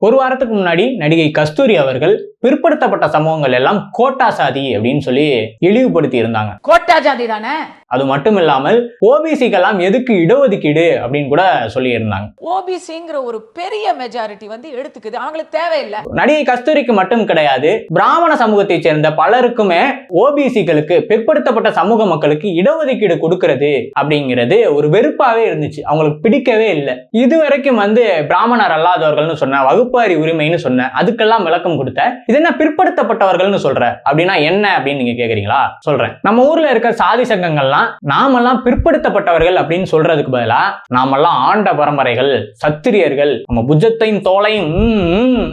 ஒரு வாரத்துக்கு முன்னாடி நடிகை கஸ்தூரி அவர்கள் பிற்படுத்தப்பட்ட சமூகங்கள் எல்லாம் கோட்டா சாதி அப்படின்னு சொல்லி இழிவுபடுத்தி இருந்தாங்க. கோட்டா ஜாதி தானே? அது மட்டும் இல்லாமல் ஓபிசிக்கெல்லாம் எதுக்கு இடஒதுக்கீடு அப்படின்னு கூட சொல்லி இருந்தாங்க ஓபிசிங்கிற ஒரு பெரிய மெஜாரிட்டி வந்து எடுத்துக்குது. அவங்களுக்கு தேவையில்லை. நடிகை கஸ்தூரிக்கு மட்டும் கிடையாது பிராமண சமூகத்தைச் சேர்ந்த பலருக்குமே ஓபிசிகளுக்கு பிற்படுத்தப்பட்ட சமூக மக்களுக்கு இடஒதுக்கீடு கொடுக்கிறது அப்படிங்கிறது ஒரு வெறுப்பாவே இருந்துச்சு. அவங்களுக்கு பிடிக்கவே இல்லை. இதுவரைக்கும் வந்து பிராமணர் அல்லாதவர்கள்னு சொன்ன வகுப்பாரி உரிமைன்னு சொன்ன அதுக்கெல்லாம் விளக்கம் கொடுத்த இது என்ன பிற்படுத்தப்பட்டவர்கள்னு சொல்ற? அப்படின்னா என்ன அப்படின்னு நீங்க கேக்குறீங்களா? சொல்றேன். நம்ம ஊர்ல இருக்க சாதி சங்கங்கள்லாம் நாமெல்லாம் பிற்படுத்தப்பட்டவர்கள் அப்படின்னு சொல்றதுக்கு பதிலா நாமெல்லாம் ஆண்ட பரம்பரைகள் சத்திரியர்கள் நம்ம புஜத்தையும் தோலையும்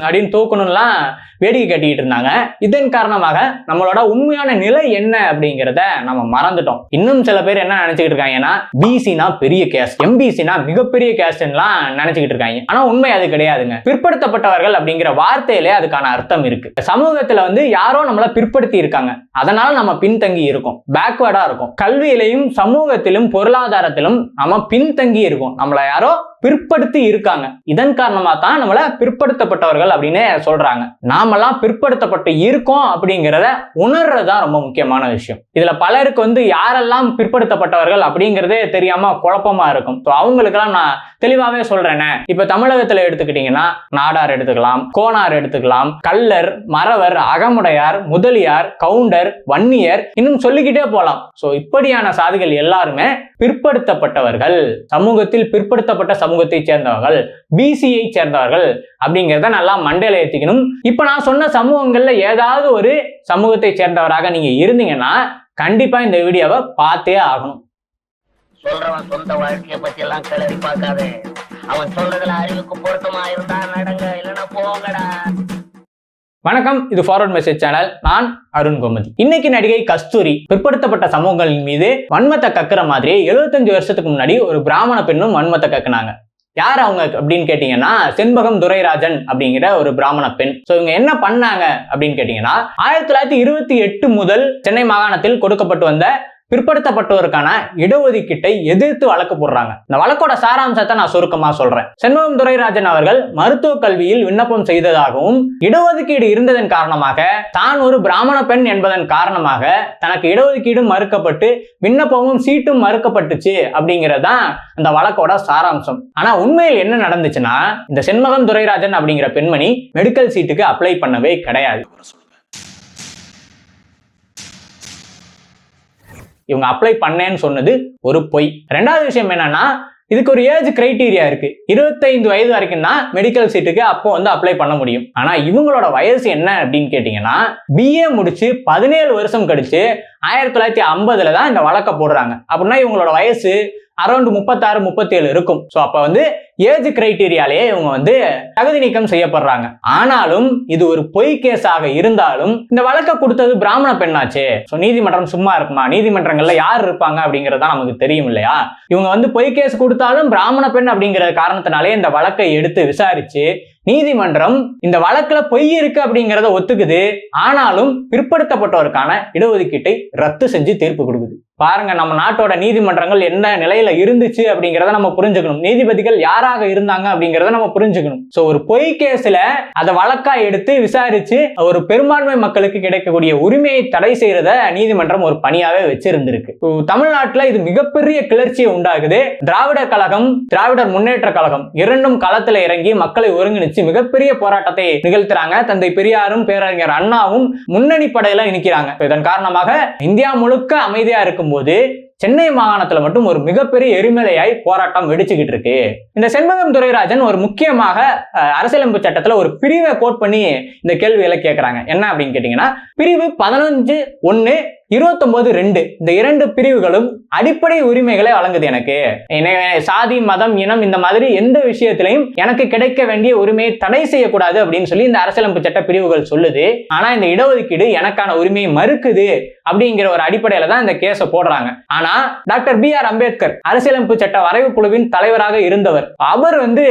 அப்படின்னு தூக்கணும்லாம் வேடிக்கை கட்டிக்கிட்டு இருந்தாங்க. இதன் காரணமாக நம்மளோட உண்மையான நிலை என்ன அப்படிங்கிறத நம்ம மறந்துட்டோம். இன்னும் சில பேர் என்ன நினைச்சுக்கிட்டு இருக்காங்கன்னா பிசினா பெரிய கேஸ்ட் எம்பிசினா மிகப்பெரிய கேஸ்ட்லாம் நினைச்சுக்கிட்டு இருக்காங்க. ஆனா உண்மை அது கிடையாதுங்க. பிற்படுத்தப்பட்டவர்கள் அப்படிங்கிற வார்த்தையிலே அதுக்கான அர்த்தம் இருக்கு. சமூகத்துல வந்து யாரோ நம்மள பிற்படுத்தி இருக்காங்க. அதனால நம்ம பின்தங்கி இருக்கோம். பேக்வேர்டா இருக்கும். கல்வியிலையும் சமூகத்திலும் பொருளாதாரத்திலும் நம்ம பின்தங்கி இருக்கோம். நம்மள யாரோ பிற்படுத்தி இருக்காங்க. இதன் காரணமா தான் நம்மள பிற்படுத்தப்பட்டவர்கள் அப்படின்னு சொல்றாங்க. நாமெல்லாம் பிற்படுத்தப்பட்டு இருக்கோம் அப்படிங்கிறத உணர்றதுதான் ரொம்ப முக்கியமான விஷயம். இதுல பலருக்கு வந்து யாரெல்லாம் பிற்படுத்தப்பட்டவர்கள் அப்படிங்கிறதே தெரியாம குழப்பமா இருக்கும். ஸோ அவங்களுக்கெல்லாம் நான் தெளிவாவே சொல்றேனே. இப்ப தமிழகத்துல எடுத்துக்கிட்டீங்கன்னா நாடார் எடுத்துக்கலாம் கோனார் எடுத்துக்கலாம் கல்லர் மறவர் அகமுடையார் முதலியார் கவுண்டர் வன்னியர் இன்னும் சொல்லிக்கிட்டே போலாம். ஸோ இப்படியான சாதிகள் எல்லாருமே பிற்படுத்தப்பட்டவர்கள் சமூகத்தில் பிற்படுத்தப்பட்ட சமூகத்தை சேர்ந்தவர்கள் பிசியை சேர்ந்தவர்கள் அப்படிங்கிறத நல்லா மண்டையில ஏற்றிக்கணும் இப்போ நான் சொன்ன சமூகங்களில் ஏதாவது ஒரு சமூகத்தை சேர்ந்தவராக நீங்க இருந்தீங்கன்னா கண்டிப்பா இந்த வீடியோவை பார்த்தே ஆகணும். சொல்றவன் சொந்த வாழ்க்கையை பத்தி எல்லாம் கிளறி பார்க்காதே. அவன் சொல்றதுல அறிவுக்கு பொருத்தமா இருந்தா நடங்க இல்லைன்னா போங்கடா. வணக்கம் இது ஃபார்வர்ட் மெசேஜ் சேனல் நான் அருண் கோமதி. இன்னைக்கு நடிகை கஸ்தூரி பிற்படுத்தப்பட்ட சமூகங்களின் மீது வன்மத்தை கக்குற மாதிரி 75 வருஷத்துக்கு முன்னாடி ஒரு பிராமண பெண்ணும் வன்மத்தை கக்குனாங்க. யார் அவங்க அப்படின்னு கேட்டீங்கன்னா செண்பகம் துரைராஜன் அப்படிங்கிற ஒரு பிராமண பெண். ஸோ இவங்க என்ன பண்ணாங்க அப்படின்னு கேட்டீங்கன்னா ஆயிரத்தி தொள்ளாயிரத்தி இருபத்தி எட்டு முதல் சென்னை மாகாணத்தில் கொடுக்கப்பட்டு வந்த பிற்படுத்தப்பட்டோருக்கான இடஒதுக்கீட்டை எதிர்த்து வழக்கு போடுறாங்க. இந்த வழக்கோட சாராம்சத்தை நான் சுருக்கமா சொல்றேன். செண்பகம் துரைராஜன் அவர்கள் மருத்துவ கல்வியில் விண்ணப்பம் செய்ததாகவும் இடஒதுக்கீடு இருந்ததன் காரணமாக தான் ஒரு பிராமண பெண் என்பதன் காரணமாக தனக்கு இடஒதுக்கீடும் மறுக்கப்பட்டு விண்ணப்பமும் சீட்டும் மறுக்கப்பட்டுச்சு அப்படிங்கறதுதான் அந்த வழக்கோட சாராம்சம். ஆனா உண்மையில் என்ன நடந்துச்சுன்னா இந்த செண்பகம் துரைராஜன் அப்படிங்கிற பெண்மணி மெடிக்கல் சீட்டுக்கு அப்ளை பண்ணவே கிடையாது. இவங்க அப்ளை பண்ணேன்னு சொன்னது ஒரு பொய். ரெண்டாவது விஷயம் என்னன்னா இதுக்கு ஒரு ஏஜ் கிரைட்டீரியா இருக்கு. இருபத்தைந்து வயது வரைக்கும் தான் மெடிக்கல் சீட்டுக்கு அப்போ வந்து அப்ளை பண்ண முடியும். ஆனா இவங்களோட வயசு என்ன அப்படின்னு கேட்டீங்கன்னா பிஏ முடிச்சு பதினேழு வருஷம் கழிச்சு ஆயிரத்தி தொள்ளாயிரத்தி ஐம்பதுல தான் இந்த வழக்க போடுறாங்க. அப்படின்னா இவங்களோட வயசு அரௌண்ட் முப்பத்தாறு முப்பத்தேழு இருக்கும். ஸோ அப்போ வந்து ஏஜ் கிரைட்டீரியாலேயே இவங்க வந்து தகுதி நீக்கம் செய்யப்படுறாங்க. ஆனாலும் இது ஒரு பொய் கேஸாக இருந்தாலும் இந்த வழக்கை கொடுத்தது பிராமண பெண்ணாச்சே. ஸோ நீதிமன்றம் சும்மா இருக்குமா? நீதிமன்றங்கள்ல யார் இருப்பாங்க அப்படிங்கறதா நமக்கு தெரியும் இல்லையா? இவங்க வந்து பொய் கேஸ் கொடுத்தாலும் பிராமண பெண் அப்படிங்கிற காரணத்தினாலே இந்த வழக்கை எடுத்து விசாரிச்சு நீதிமன்றம் இந்த வழக்குல பொய் இருக்கு அப்படிங்கிறத ஒத்துக்குது. ஆனாலும் பிற்படுத்தப்பட்டோருக்கான இடஒதுக்கீட்டை ரத்து செஞ்சு தீர்ப்பு கொடுக்குது. பாருங்க நம்ம நாட்டோட நீதிமன்றங்கள் என்ன நிலையில இருந்துச்சு அப்படிங்கறத நம்ம புரிஞ்சுக்கணும். நீதிபதிகள் யாராக இருந்தாங்க அப்படிங்கறத நம்ம புரிஞ்சுக்கணும். சோ ஒரு பொய் கேஸ்ல அதை வழக்கா எடுத்து விசாரிச்சு ஒரு பெரும்பான்மை மக்களுக்கு கிடைக்கக்கூடிய உரிமையை தடை செய்யறத நீதிமன்றம் ஒரு பணியாவே வச்சிருந்திருக்கு. தமிழ்நாட்டில் தமிழ்நாட்டுல இது மிகப்பெரிய கிளர்ச்சியை உண்டாகுது. திராவிடர் கழகம் திராவிடர் முன்னேற்ற கழகம் இரண்டும் களத்துல இறங்கி மக்களை ஒருங்கிணைச்சு மிகப்பெரிய போராட்டத்தை நிகழ்த்துறாங்க. தந்தை பெரியாரும் பேரறிஞர் அண்ணாவும் முன்னணி படையில நிற்கிறாங்க இதன் காரணமாக இந்தியா முழுக்க அமைதியா இருக்கும்? இருக்கும்போது சென்னை மாகாணத்துல மட்டும் ஒரு மிகப்பெரிய எரிமலையாய் போராட்டம் வெடிச்சுக்கிட்டு இருக்கு இந்த செண்பகம் துரைராஜன் ஒரு முக்கியமாக அரசியலமைப்பு சட்டத்துல ஒரு பிரிவை கோட் பண்ணி இந்த கேள்விகளை கேட்கிறாங்க என்ன அப்படின்னு கேட்டீங்கன்னா பிரிவு பதினஞ்சு ஒன்னு இருபத்தொன்பது ரெண்டு. இந்த இரண்டு பிரிவுகளும் அடிப்படை உரிமைகளை வழங்குது எனக்கு. சாதி மதம் இனம் இந்த மாதிரி எந்த விஷயத்திலையும் எனக்கு கிடைக்க வேண்டிய உரிமையை தடை செய்யக்கூடாது அப்படின்னு சொல்லி இந்த அரசியலமைப்பு சட்ட பிரிவுகள் சொல்லுது. ஆனா இந்த இடஒதுக்கீடு எனக்கான உரிமையை மறுக்குது அப்படிங்கிற ஒரு அடிப்படையில தான் இந்த கேஸை போடுறாங்க. ஆனா டாக்டர் பி ஆர் அம்பேத்கர் அரசியலமைப்பு சட்ட வரைவு குழுவின் தலைவராக இருந்தவர். அவர் வந்து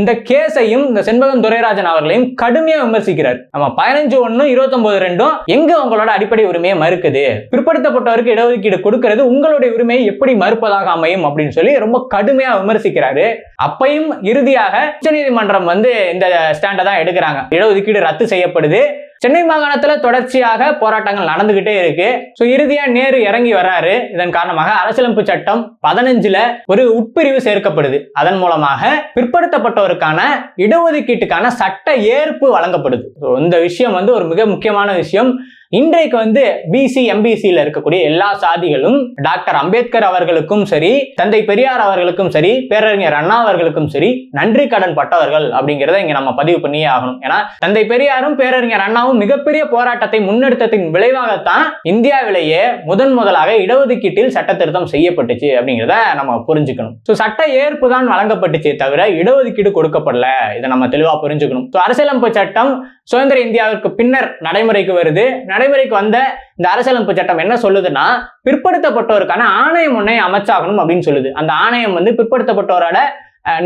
இந்த கேஸையும் இந்த செண்பகம் துரைராஜன் அவர்களையும் கடுமையா விமர்சிக்கிறார். நம்ம பதினஞ்சு ஒன்னும் இருபத்தொன்பது ரெண்டும் எங்க உங்களோட அடிப்படை உரிமையை மறுக்குது? பிற்படுத்தப்பட்டவருக்கு இடஒதுக்கீடு கொடுக்கிறது உங்களுடைய உரிமையை எப்படி மறுப்பதாக அமையும் அப்படின்னு சொல்லி ரொம்ப கடுமையா விமர்சிக்கிறாரு. அப்பையும் இறுதியாக உச்சநீதிமன்றம் வந்து இந்த ஸ்டாண்டை தான் எடுக்கிறாங்க. இடஒதுக்கீடு ரத்து செய்யப்படுது. சென்னை மாகாணத்துல தொடர்ச்சியாக போராட்டங்கள் நடந்துகிட்டே இருக்கு. ஸோ இறுதியா நேரு இறங்கி வர்றாரு. இதன் காரணமாக அரசியலமைப்பு சட்டம் பதினஞ்சுல ஒரு உட்பிரிவு சேர்க்கப்படுது. அதன் மூலமாக பிற்படுத்தப்பட்டோருக்கான இடஒதுக்கீட்டுக்கான சட்ட ஏற்பு வழங்கப்படுது. இந்த விஷயம் வந்து ஒரு மிக முக்கியமான விஷயம். இன்றைக்கு வந்து பிசி எம்பிசியில் இருக்கக்கூடிய எல்லா சாதிகளும் டாக்டர் அம்பேத்கர் அவர்களுக்கும் சரி தந்தை பெரியார் அவர்களுக்கும் சரி பேரறிஞர் அண்ணா அவர்களுக்கும் சரி நன்றி கடன் பட்டவர்கள் அப்படிங்கிறத இங்க நம்ம பதிவு பண்ணியே ஆகணும். ஏன்னா தந்தை பெரியாரும் பேரறிஞர் அண்ணாவும் மிகப்பெரிய போராட்டத்தை முன்னெடுத்ததின் விளைவாகத்தான் இந்தியாவிலேயே முதன் முதலாக இடஒதுக்கீட்டில் சட்ட திருத்தம் செய்யப்பட்டுச்சு அப்படிங்கிறத நம்ம புரிஞ்சுக்கணும். ஸோ சட்ட ஏற்பு தான் வழங்கப்பட்டுச்சே தவிர இடஒதுக்கீடு கொடுக்கப்படல. இதை நம்ம தெளிவாக புரிஞ்சுக்கணும். ஸோ அரசியலமைப்பு சட்டம் சுதந்திர இந்தியாவிற்கு பின்னர் நடைமுறைக்கு வருது. நடைமுறைக்கு வந்த இந்த அரசியலமைப்பு சட்டம் என்ன சொல்லுதுன்னா பிற்படுத்தப்பட்டோருக்கான ஆணையம் ஒன்றை அமைச்சாகணும் அப்படின்னு சொல்லுது. அந்த ஆணையம் வந்து பிற்படுத்தப்பட்டோரோட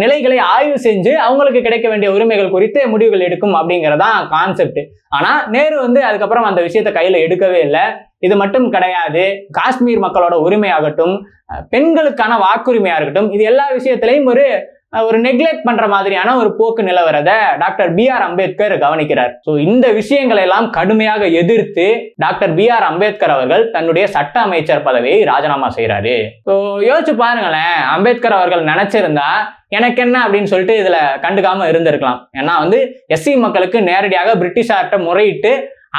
நிலைகளை ஆய்வு செஞ்சு அவங்களுக்கு கிடைக்க வேண்டிய உரிமைகள் குறித்து முடிவுகள் எடுக்கும் அப்படிங்கிறதான் கான்செப்ட் ஆனா நேரு வந்து அதுக்கப்புறம் அந்த விஷயத்தை கையில எடுக்கவே இல்லை. இது மட்டும் கிடையாது. காஷ்மீர் மக்களோட உரிமையாகட்டும் பெண்களுக்கான வாக்குரிமையா இருக்கட்டும் இது எல்லா விஷயத்திலையும் ஒரு ஒரு நெக்லெக்ட் பண்ற மாதிரியான ஒரு போக்கு நிலவரத டாக்டர் பி ஆர் அம்பேத்கர் கவனிக்கிறார். ஸோ இந்த விஷயங்களை எல்லாம் கடுமையாக எதிர்த்து டாக்டர் பி ஆர் அம்பேத்கர் அவர்கள் தன்னுடைய சட்ட அமைச்சர் பதவியை ராஜினாமா செய்கிறாரு ஸோ யோசிச்சு பாருங்களேன். அம்பேத்கர் அவர்கள் நினைச்சிருந்தா எனக்கு என்ன அப்படின்னு சொல்லிட்டு இதுல கண்டுக்காம இருந்திருக்கலாம். ஏன்னா வந்து எஸ்சி மக்களுக்கு நேரடியாக பிரிட்டிஷார்ட்ட முறையிட்டு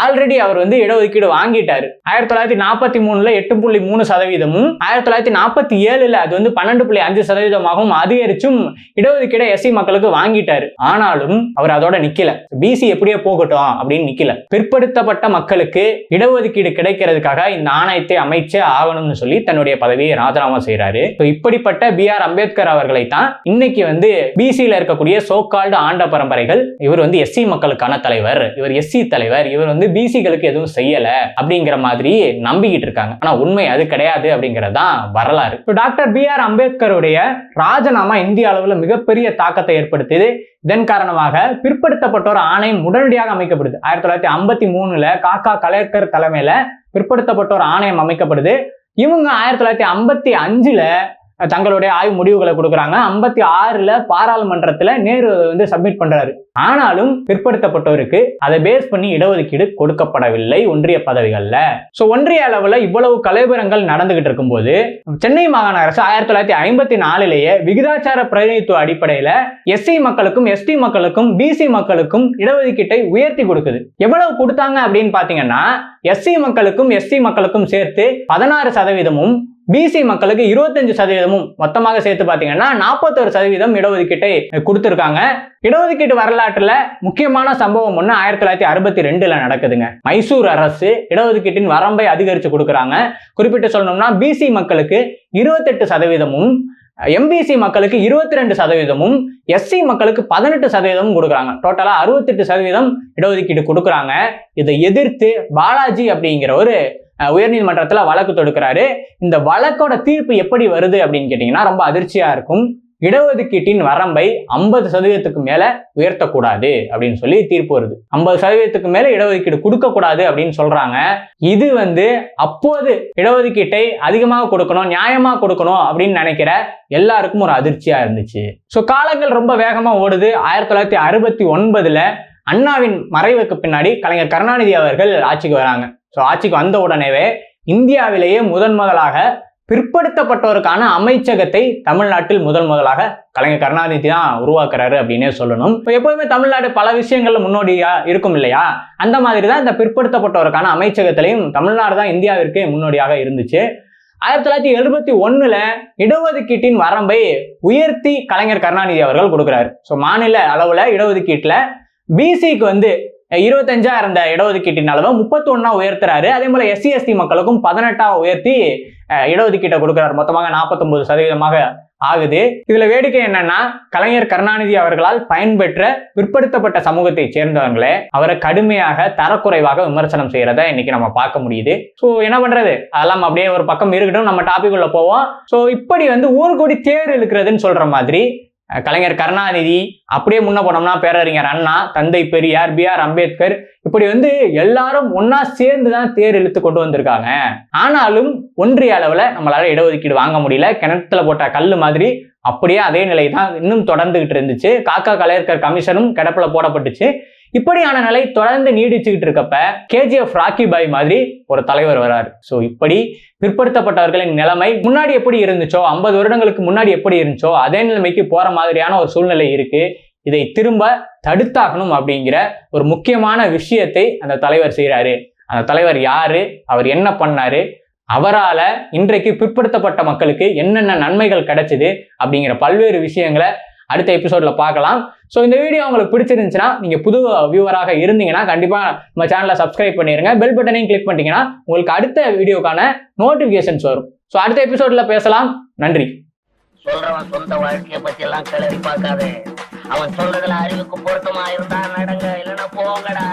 ஆல்ரெடி அவர் வந்து இடஒதுக்கீடு வாங்கிட்டாரு. ஆயிரத்தி தொள்ளாயிரத்தி நாற்பத்தி மூணுல எட்டு புள்ளி மூணு சதவீதமும் ஆயிரத்தி தொள்ளாயிரத்தி நாற்பத்தி ஏழுல அது வந்து பன்னெண்டு புள்ளி அஞ்சு சதவீதமாகவும் அதிகரிச்சும் இடஒதுக்கீடை எஸ்சி மக்களுக்கு வாங்கிட்டாரு. ஆனாலும் அவர் அதோட நிக்கல. பிசி எப்படியோ போகட்டும் அப்படின்னு நிக்கல. பிற்படுத்தப்பட்ட மக்களுக்கு இடஒதுக்கீடு கிடைக்கிறதுக்காக இந்த ஆணையத்தை அமைச்சே ஆகணும்னு சொல்லி தன்னுடைய பதவியை ராஜினாமா செய்யறாரு இப்படிப்பட்ட பி ஆர் அம்பேத்கர் அவர்களை தான் இன்னைக்கு வந்து பிசியில இருக்கக்கூடிய சோகால்டு ஆண்ட பரம்பரைகள் இவர் வந்து எஸ்சி மக்களுக்கான தலைவர் இவர் எஸ்சி தலைவர் இவர் வந்து பிசிகளுக்கு எதுவும் செய்யல அப்படிங்கிற மாதிரி நம்பிக்கிட்டு இருக்காங்க. ஆனா உண்மை அது கிடையாது அப்படிங்கிறது தான் வரலாறு. டாக்டர் பி ஆர் அம்பேத்கருடைய ராஜினாமா இந்திய அளவுல மிகப்பெரிய தாக்கத்தை ஏற்படுத்தியது. இதன் காரணமாக பிற்படுத்தப்பட்டோர் ஆணையம் உடனடியாக அமைக்கப்படுது. ஆயிரத்தி தொள்ளாயிரத்தி ஐம்பத்தி மூணுல காக்கா கலேக்கர் தலைமையில பிற்படுத்தப்பட்டோர் ஆணையம் அமைக்கப்படுது. இவங்க ஆயிரத்தி தொள்ளாயிரத்தி ஐம்பத்தி அஞ்சுல தங்களுடைய ஆய்வு முடிவுகளை கொடுக்குறாங்க. ஐம்பத்தி ஆறுல பாராளுமன்றத்துல நேரு வந்து சப்மிட் பண்றாரு. ஆனாலும் பிற்படுத்தப்பட்டோருக்கு அதை பேஸ் பண்ணி இடஒதுக்கீடு கொடுக்கப்படவில்லை ஒன்றிய பதவிகள்ல. சோ ஒன்றிய அளவுல இவ்வளவு கலைபுரங்கள் நடந்துகிட்டு இருக்கும்போது சென்னை மாகாண அரசு ஆயிரத்தி தொள்ளாயிரத்தி ஐம்பத்தி நாலுலேயே விகிதாச்சார பிரதிநிதித்துவ அடிப்படையில எஸ்சி மக்களுக்கும் எஸ்டி மக்களுக்கும் பிசி மக்களுக்கும் இடஒதுக்கீட்டை உயர்த்தி கொடுக்குது. எவ்வளவு கொடுத்தாங்க அப்படின்னு பாத்தீங்கன்னா எஸ்சி மக்களுக்கும் எஸ்டி மக்களுக்கும் சேர்த்து பதினாறு சதவீதமும் பிசி மக்களுக்கு இருபத்தஞ்சு சதவீதமும் மொத்தமாக சேர்த்து பார்த்தீங்கன்னா நாற்பத்தொரு சதவீதம் இடஒதுக்கீட்டை கொடுத்துருக்காங்க. இடஒதுக்கீட்டு வரலாற்றில் முக்கியமான சம்பவம் ஒன்று ஆயிரத்தி தொள்ளாயிரத்தி அறுபத்தி ரெண்டுல நடக்குதுங்க. மைசூர் அரசு இடஒதுக்கீட்டின் வரம்பை அதிகரித்து கொடுக்குறாங்க. குறிப்பிட்டு சொல்லணும்னா பிசி மக்களுக்கு இருபத்தெட்டு சதவீதமும் எம்பிசி மக்களுக்கு இருபத்தி ரெண்டு சதவீதமும் எஸ்சி மக்களுக்கு பதினெட்டு சதவீதமும் கொடுக்குறாங்க. டோட்டலாக அறுபத்தெட்டு சதவீதம் இடஒதுக்கீடு கொடுக்குறாங்க. இதை எதிர்த்து பாலாஜி அப்படிங்கிற ஒரு உயர்நீதிமன்றத்தில் வழக்கு தொடுக்கிறாரு. இந்த வழக்கோட தீர்ப்பு எப்படி வருது அப்படின்னு கேட்டிங்கன்னா ரொம்ப அதிர்ச்சியாக இருக்கும். இடஒதுக்கீட்டின் வரம்பை ஐம்பது சதவீதத்துக்கு மேல உயர்த்தக்கூடாது அப்படின்னு சொல்லி தீர்ப்பு வருது. ஐம்பது சதவீதத்துக்கு மேல இடஒதுக்கீடு கொடுக்கக்கூடாது அப்படின்னு சொல்றாங்க. இது வந்து அப்போது இடஒதுக்கீட்டை அதிகமாக கொடுக்கணும் நியாயமா கொடுக்கணும் அப்படின்னு நினைக்கிற எல்லாருக்கும் ஒரு அதிர்ச்சியா இருந்துச்சு. ஸோ காலங்கள் ரொம்ப வேகமா ஓடுது. ஆயிரத்தி தொள்ளாயிரத்தி அறுபத்தி ஒன்பதுல அண்ணாவின் மறைவுக்கு பின்னாடி கலைஞர் கருணாநிதி அவர்கள் ஆட்சிக்கு வராங்க. ஸோ ஆட்சிக்கு வந்த உடனேவே இந்தியாவிலேயே முதன் முதலாக பிற்படுத்தப்பட்டோருக்கான அமைச்சகத்தை தமிழ்நாட்டில் முதல் முதலாக கலைஞர் கருணாநிதி தான் உருவாக்குறாரு அப்படின்னே சொல்லணும். இப்போ எப்போதுமே தமிழ்நாடு பல விஷயங்கள்ல முன்னோடியா இருக்கும் இல்லையா? அந்த மாதிரி தான் இந்த பிற்படுத்தப்பட்டோருக்கான அமைச்சகத்திலையும் தமிழ்நாடு தான் இந்தியாவிற்கு முன்னோடியாக இருந்துச்சு. ஆயிரத்தி தொள்ளாயிரத்தி எழுபத்தி ஒண்ணுல இடஒதுக்கீட்டின் வரம்பை உயர்த்தி கலைஞர் கருணாநிதி அவர்கள் கொடுக்குறாரு. ஸோ மாநில அளவுல இடஒதுக்கீட்டில் பிசிக்கு வந்து இருபத்தஞ்சா இருந்த இடஒதுக்கீட்டின் அளவை முப்பத்தி ஒன்னா உயர்த்துறாரு. அதே போல எஸ்சி எஸ்டி மக்களுக்கும் பதினெட்டா உயர்த்தி இடஒதுக்கீட்டை கொடுக்குறாரு. மொத்தமாக நாற்பத்தொன்பது சதவீதமாக ஆகுது. இதுல வேடிக்கை என்னன்னா கலைஞர் கருணாநிதி அவர்களால் பயன்பெற்ற பிற்படுத்தப்பட்ட சமூகத்தை சேர்ந்தவங்களே அவரை கடுமையாக தரக்குறைவாக விமர்சனம் செய்யறத இன்னைக்கு நம்ம பார்க்க முடியுது. ஸோ என்ன பண்றது? அதெல்லாம் அப்படியே ஒரு பக்கம் இருக்கட்டும். நம்ம டாபிக் உள்ள போவோம். ஸோ இப்படி வந்து ஊர்கோடி தேர் இழுக்கிறதுன்னு சொல்ற மாதிரி கலைஞர் கருணாநிதி அப்படியே முன்ன போனோம்னா பேரறிஞர் அண்ணா தந்தை பெரியார் பி ஆர் அம்பேத்கர் இப்படி வந்து எல்லாரும் ஒன்னா சேர்ந்து தான் தேர் இழுத்து கொண்டு வந்திருக்காங்க. ஆனாலும் ஒன்றிய அளவுல நம்மளால இடஒதுக்கீடு வாங்க முடியல. கிணத்துல போட்ட கல் மாதிரி அப்படியே அதே நிலை தான் இன்னும் தொடர்ந்துகிட்டு இருந்துச்சு. காக்கா கலைஞர் கமிஷனும் கிடப்புல போடப்பட்டுச்சு. இப்படியான நிலை தொடர்ந்து நீடிச்சுக்கிட்டு இருக்கப்ப கேஜிஎஃப் ராக்கி பாய் மாதிரி ஒரு தலைவர் வராரு. ஸோ இப்படி பிற்படுத்தப்பட்டவர்களின் நிலைமை முன்னாடி எப்படி இருந்துச்சோ ஐம்பது வருடங்களுக்கு முன்னாடி எப்படி இருந்துச்சோ அதே நிலைமைக்கு போற மாதிரியான ஒரு சூழ்நிலை இருக்கு. இதை திரும்ப தடுத்தாகணும் அப்படிங்கிற ஒரு முக்கியமான விஷயத்தை அந்த தலைவர் செய்கிறாரு அந்த தலைவர் யாரு? அவர் என்ன பண்ணாரு? அவரால இன்றைக்கு பிற்படுத்தப்பட்ட மக்களுக்கு என்னென்ன நன்மைகள் கிடைச்சிது அப்படிங்கிற பல்வேறு விஷயங்களை அடுத்த எபிசோட்ல பார்க்கலாம். ஸோ இந்த வீடியோ உங்களுக்கு பிடிச்சிருந்துச்சுன்னா நீங்கள் புது வியூவராக இருந்தீங்கன்னா கண்டிப்பாக நம்ம சேனலை சப்ஸ்கிரைப் பண்ணிடுங்க பெல் பட்டனையும் கிளிக் பண்ணிட்டீங்கன்னா உங்களுக்கு அடுத்த வீடியோக்கான நோட்டிஃபிகேஷன்ஸ் வரும். ஸோ அடுத்த எபிசோடில் பேசலாம். நன்றி. சொல்றவன் சொந்த வாழ்க்கையை பத்தி எல்லாம் கிளறி பார்க்காதே. அவன் சொல்றதுல அறிவுக்கு பொருத்தமா இருந்தா நடங்க இல்லைன்னா போங்கடா.